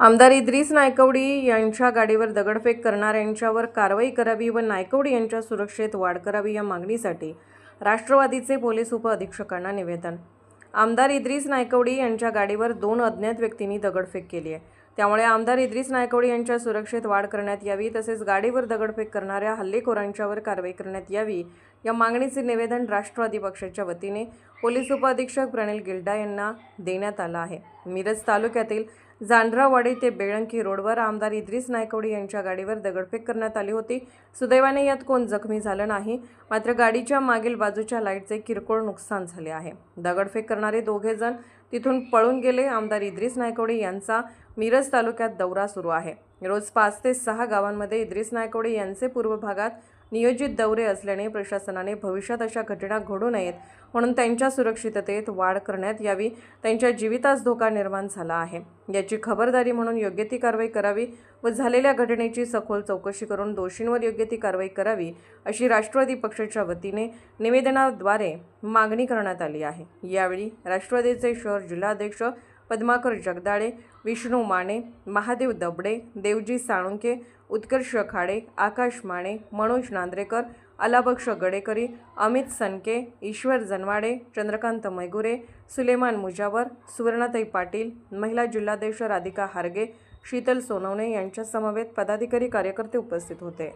आमदार इद्रिस नायकवडी यांच्या गाडीवर दगडफेक करणाऱ्यांच्यावर कारवाई करावी व नायकवडी यांच्या सुरक्षेत वाढ करावी या मागणीसाठी राष्ट्रवादीचे पोलीस उपअधीक्षकांना निवेदन. आमदार इद्रिस नायकवडी यांच्या गाडीवर दोन अज्ञात व्यक्तींनी दगडफेक केली आहे. त्यामुळे आमदार इद्रिस नायकवडी यांच्या सुरक्षेत वाढ करण्यात यावी तसेच गाडीवर दगडफेक करणाऱ्या हल्लेखोरांच्यावर कारवाई करण्यात यावी या मागणीचे निवेदन राष्ट्रवादी पक्षाच्या वतीने पोलीस उपअधीक्षक प्रणिल गिल्डा यांना देण्यात आलं आहे. मिरज तालुक्यातील जांढरावाडी ते बेळंकी रोडवर आमदार इद्रिस नायकवडी यांच्या गाडीवर दगडफेक करण्यात आली होती. सुदैवाने यात कोण जखमी झालं नाही मात्र गाडीच्या मागील बाजूच्या लाईटचे किरकोळ नुकसान झाले आहे. दगडफेक करणारे दोघे जण तिथून पळून गेले. आमदार इद्रिस नायकवडे यांचा मिरज तालुक्यात दौरा सुरू आहे. रोज पाच ते सहा गावांमध्ये इद्रिस नायकवडे यांचे पूर्व भागात नियोजित दौरे असल्याने प्रशासनाने भविष्यात अशा घटना घडू नयेत म्हणून त्यांच्या सुरक्षिततेत वाढ करण्यात यावी त्यांच्या जीवितास धोका निर्माण झाला आहे. याची खबरदारी म्हणून योग्य ती कारवाई करावी व झालेल्या घटनेची सखोल चौकशी करून दोषींवर योग्य ती कारवाई करावी अशी राष्ट्रवादी पक्षाच्या वतीने निवेदनाद्वारे मागणी करण्यात आली आहे. यावेळी राष्ट्रवादीचे शहर जिल्हाध्यक्ष पद्माकर जगदाळे विष्णू माने महादेव दबडे देवजी साळुंके उत्कर्ष खाडे आकाश माने मनोज नांद्रेकर अलाबक्ष गडेकरी अमित सनके ईश्वर जनवाडे चंद्रकांत मैगुरे सुलेमान मुजावर सुवर्णाताई पाटील महिला जिल्हाध्यक्ष राधिका हारगे शीतल सोनवणे यांच्या समवेत पदाधिकारी कार्यकर्ते उपस्थित होते.